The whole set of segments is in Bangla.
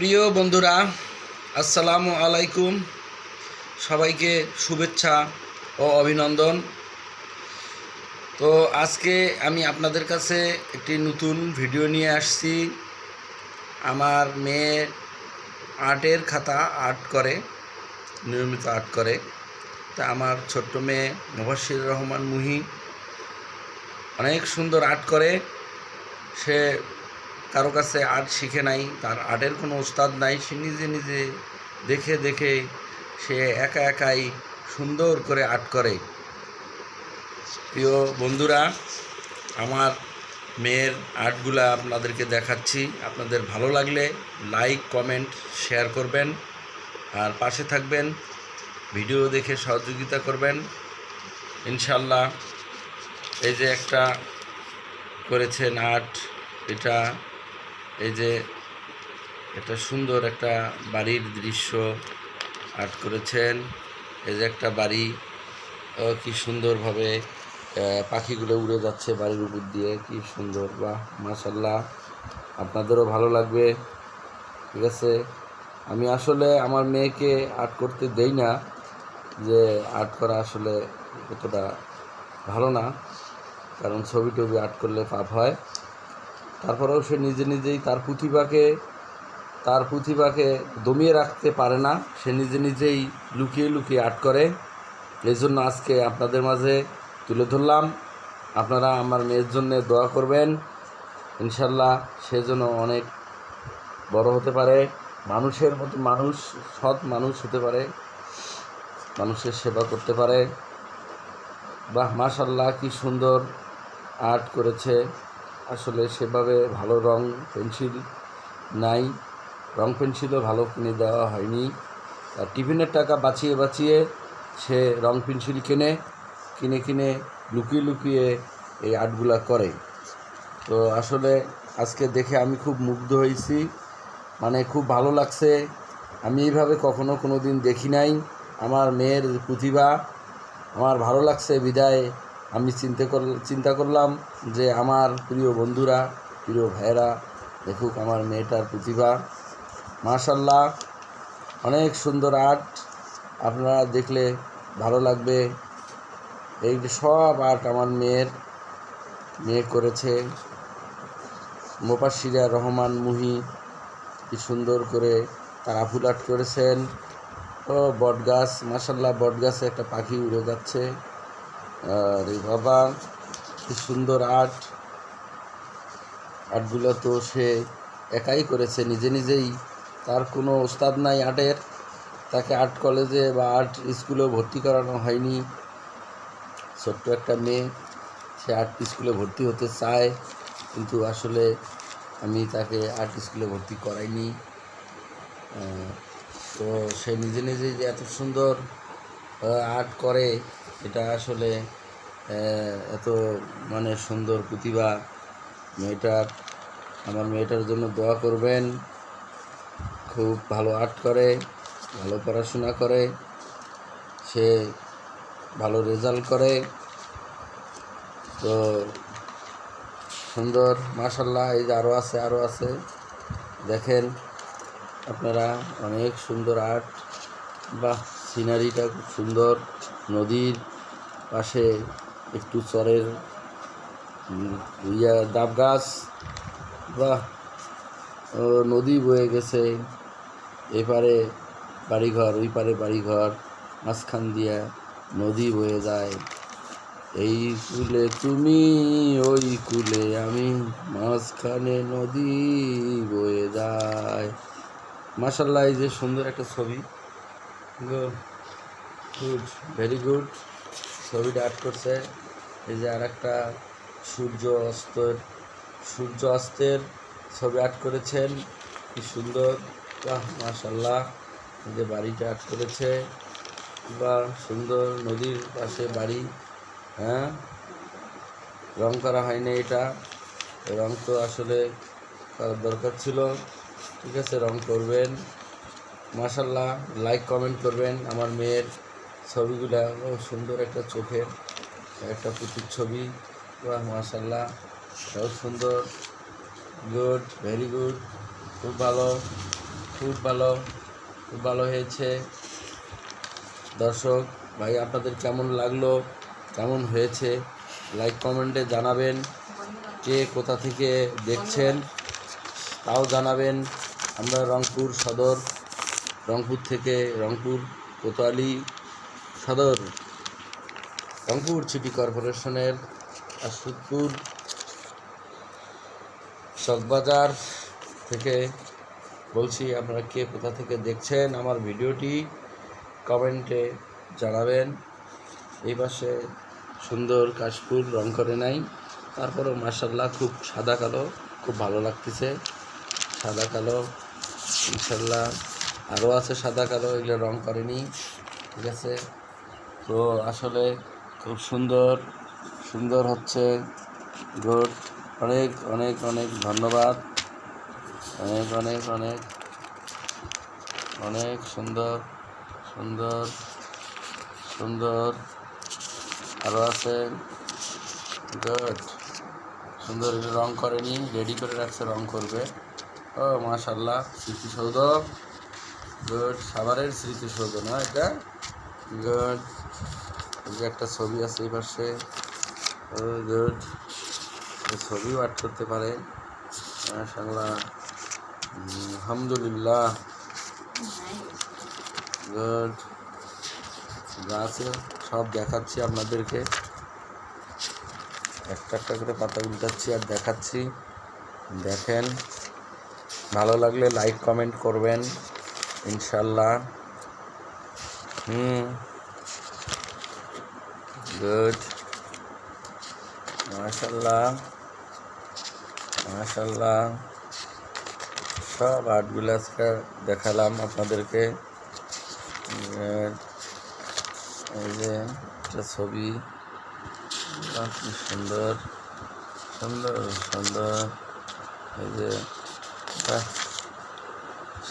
প্রিয় বন্ধুরা, আসসালামু আলাইকুম। সবাইকে শুভেচ্ছা ও অভিনন্দন। তো আজকে আমি আপনাদের কাছে একটি নতুন ভিডিও নিয়ে আসছি। আমার মেয়ে আর্টের খাতা আর্ট করে, নিয়মিত আর্ট করে। তা আমার ছোট্ট মেয়ে মুবাশির রহমান মুহি অনেক সুন্দর আর্ট করে। সে কারও কাছে আর্ট শিখে নাই, তার আর্টের কোনো ওস্তাদ নাই, সে নিজে নিজে দেখে দেখে সে একা একাই সুন্দর করে আর্ট করে। প্রিয় বন্ধুরা, আমার মেয়ের আর্টগুলা আপনাদেরকে দেখাচ্ছি। আপনাদের ভালো লাগলে লাইক, কমেন্ট, শেয়ার করবেন আর পাশে থাকবেন, ভিডিও দেখে সহযোগিতা করবেন। ইনশাল্লাহ এই যে একটা করেছেন আর্ট, এটা এই যে একটা সুন্দর একটা বাড়ির দৃশ্য আর্ট করেছেন। এই যে একটা বাড়ি কি সুন্দরভাবে পাখিগুলো উড়ে যাচ্ছে বাড়ির উপর দিয়ে, কি সুন্দর বা মাশাল্লাহ আপনাদেরও ভালো লাগবে, ঠিক আছে? আমি আসলে আমার মেয়েকে আর্ট করতে দেই না, যে আর্ট করা আসলে অতটা ভালো না, কারণ ছবি টবি আর্ট করলে পাপ হয়। তারপরেও সে নিজে নিজেই তার প্রতিভাকে তার প্রতিভাকে দমিয়ে রাখতে পারে না। সে নিজে নিজেই লুকিয়ে লুকিয়ে আর্ট করে। এই জন্য আজকে আপনাদের মাঝে তুলে ধরলাম। আপনারা আমার মেয়ের জন্য দোয়া করবেন। ইনশাল্লাহ সে যেন অনেক বড় হতে পারে। মানুষের মতো মানুষ, সৎ মানুষ হতে পারে। মানুষের সেবা করতে পারে। বাহ, মাশাল্লাহ, কি সুন্দর আর্ট করেছে। আসলে সেভাবে ভালো রং পেন্সিল নাই। রং পেন্সিলও ভালো কিনে দেওয়া হয়নি। আর টিফিনের টাকা বাঁচিয়ে বাঁচিয়ে সে রং পেন্সিল কিনে কিনে কিনে লুকিয়ে লুকিয়ে এই আর্টগুলা করে। তো আসলে আজকে দেখে আমি খুব মুগ্ধ হয়েছি। মানে খুব ভালো লাগছে। আমি এইভাবে কখনো কোনো দিন দেখি নাই। আমার মেয়ের প্রতিভা, আমার ভালো লাগছে বিদায়। আমি চিন্তা কর, চিন্তা করলাম যে আমার প্রিয় বন্ধুরা, প্রিয় ভাইয়েরা, দেখুক আমার মেয়েটার প্রতিভা। মাশাল্লাহ অনেক সুন্দর আর্ট। আপনারা দেখলে ভালো লাগবে। এই সব আর্ট আমার মেয়ের, মেয়ে করেছে। মোপাশিরা রহমান মুহি, কি সুন্দর করে তারা ফুল আর্ট করেছেন। ও বটগাছ মাসাল্লাহ বটগাছে একটা পাখি উড়ে যাচ্ছে। আর বাবা, কি সুন্দর আর্ট। আর্টগুলো তো সে একাই করেছে, নিজে নিজেই। তার কোনো ওস্তাদ নাই আর্টের। তাকে আর্ট কলেজে বা আর্ট স্কুলেও ভর্তি করানো হয়নি। ছোট্ট একটা মেয়ে, সে আর্ট স্কুলে ভর্তি হতে চায়, কিন্তু আসলে আমি তাকে আর্ট স্কুলে ভর্তি করাইনি। তো সে নিজে নিজেই যে এত সুন্দর আর্ট করে, এটা আসলে এত মানে সুন্দর প্রতিভা। মেয়েটার আমার মেয়েটার জন্য দোয়া করবেন। খুব ভালো আর্ট করে, ভালো পড়াশোনা করে, সে ভালো রেজাল্ট করে। তো সুন্দর, মাশাল্লাহ, এই যে আরও আছে আরও আছে। দেখেন আপনারা, অনেক সুন্দর আর্ট। বা সিনারিটা খুব সুন্দর। নদীর পাশে একটু চরের ইয়া ডাব গাছ। বা নদী বয়ে গেছে। এপারে বাড়িঘর, ওই পারে বাড়িঘর। মাঝখান দিয়া নদী বয়ে যায়। এই কুলে তুমি, ওই কুলে আমি। মাঝখানে নদী বয়ে যায়। মাসাল্লাহ এই যে সুন্দর একটা ছবি। গুড ভেরি গুড ছবিটা আর্ট করছে। এই যে আর একটা সূর্য অস্তের সূর্য অস্তের ছবি আর্ট করেছেন। কি সুন্দর। বাহ মাশাল্লাহ যে বাড়িটা আর্ট করেছে। বা সুন্দর নদীর পাশে বাড়ি। হ্যাঁ? রং করা হয়নি এটা। রং তো আসলে দরকার ছিল। ঠিক আছে, রং করবেন। মাশাল্লাহ লাইক কমেন্ট করবেন। আমার মেয়ের ছবিগুলা সুন্দর একটা চোখের একটা পুতুর ছবি। বা মাশাল্লাহ এটাও সুন্দর। গুড ভেরি গুড খুব ভালো খুব ভালো খুব ভালো হয়েছে। দর্শক, ভাই, আপনাদের কেমন লাগল? কেমন হয়েছে? লাইক কমেন্টে জানাবেন। কে কোথা থেকে দেখছেন? তাও জানাবেন। আমরা রংপুর সদর রংপুর থেকে রংপুর, কোতোয়ালি, সদর। রংপুর সিটি কর্পোরেশনের আশুতপুর, চকবাজার থেকে বলছি, আপনারা কে কোথা থেকে দেখছেন আমার ভিডিওটি, কমেন্টে জানাবেন। এই পাশে সুন্দর কাশফুল রং করে নাই। তারপরেও মার্শাল্লাহ খুব সাদা কালো, খুব ভালো লাগতেছে। সাদা কালো ইনশাল্লাহ আরও আছে সাদা, কালো, এগুলো রং করেনি। ঠিক আছে? তো আসলে খুব সুন্দর সুন্দর হচ্ছে। গুড। অনেক অনেক অনেক ধন্যবাদ। অনেক অনেক অনেক। অনেক সুন্দর সুন্দর সুন্দর। আরও আছে। গুড। সুন্দর এটা রং করেনি। রেডি করে রাখছে, রং করবে। ও মাশাল্লাহ স্মৃতিসৌধ গুড সাভারের স্মৃতিসৌধ না এটা? গুড যে একটা ছবি আছে এই পাশে। গুড ছবিও আর্ট করতে পারে। উম, আলহামদুলিল্লাহ। গুড আছে সব দেখাচ্ছি আপনাদেরকে। একটা একটা করে পাতা উল্টাচ্ছি আর দেখাচ্ছি। দেখেন ভালো লাগলে লাইক কমেন্ট করবেন। ইনশাল্লাহ হুম গুড মাশাল্লাহ মাশাল্লাহ সব আর্টগুলো আজকে দেখালাম আপনাদেরকে। Good. এই যে একটা ছবি। বাহ, কি সুন্দর। সুন্দর সুন্দর। এই যে বাহ,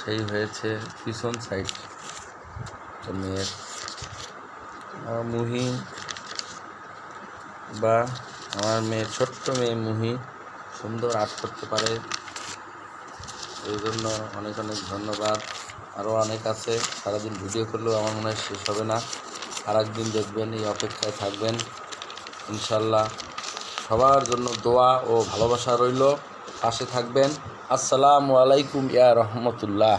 সেই হয়েছে পিছন সাইড মেয়ের। আমার মুহি বা আমার মেয়ে ছোট্ট মেয়ে মুহি সুন্দর আর্ট করতে পারে। এই জন্য অনেক অনেক ধন্যবাদ। আরও অনেক আছে। সারাদিন ভিডিও করলেও আমার মনে হয় শেষ হবে না। আর একদিন দেখবেন, এই অপেক্ষায় থাকবেন। ইনশাল্লাহ সবার জন্য দোয়া ও ভালোবাসা রইল। পাশে থাকবেন। আসসালামু আলাইকুম ইয়া রহমতুল্লাহ